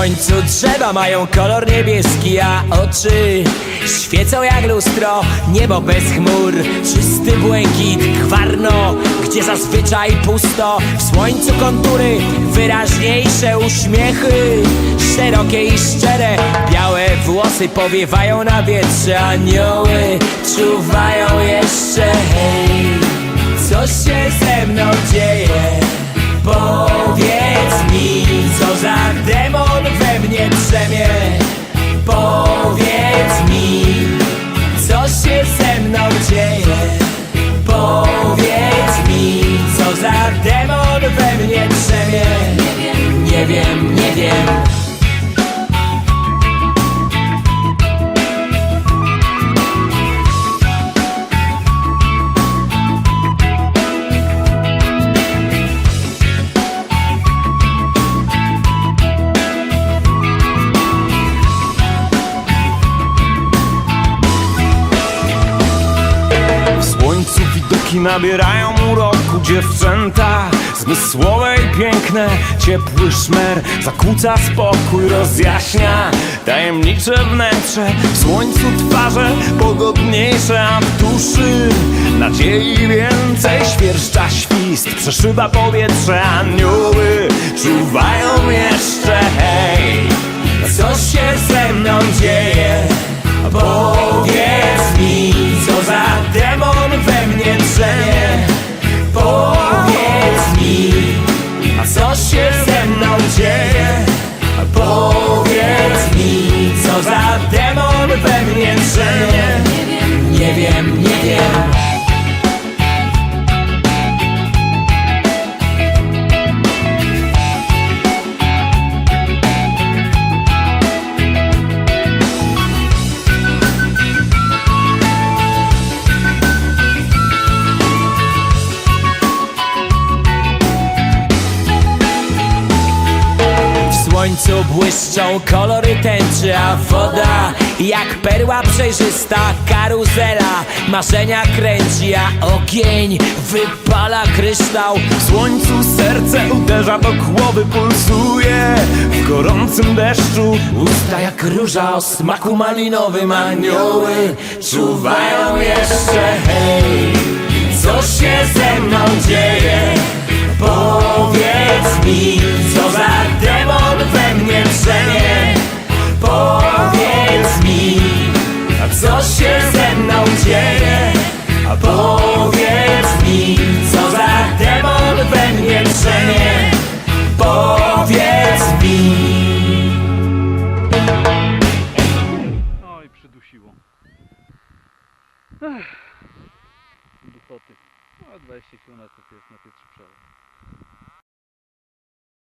słońcu drzewa mają kolor niebieski, a oczy świecą jak lustro. Niebo bez chmur, czysty błękit, gwarno, gdzie zazwyczaj pusto. W słońcu kontury, wyraźniejsze uśmiechy, szerokie i szczere. Białe włosy powiewają na wietrze, anioły czuwają jeszcze. Hej, co się ze mną dzieje? Nie wiem, nie wiem. Widoki nabierają uroku dziewczęta Zmysłowe i piękne, ciepły szmer Zakłóca spokój, rozjaśnia tajemnicze wnętrze W słońcu twarze pogodniejsze, a w duszy Nadziei więcej, świerszcza świst Przeszyba powietrze, anioły się ze mną dzieje? Powiedz mi, co za demon we mnie drzemie słońcu błyszczą kolory tęczy A woda jak perła przejrzysta Karuzela marzenia kręci A ogień wypala kryształ. W słońcu serce uderza do głowy pulsuje. W gorącym deszczu Usta jak róża o smaku malinowym. Anioły czuwają jeszcze Hej, co się ze mną dzieje? Powiedz mi, co za Duchoty. No, 20 km jest na pierwszy przełom.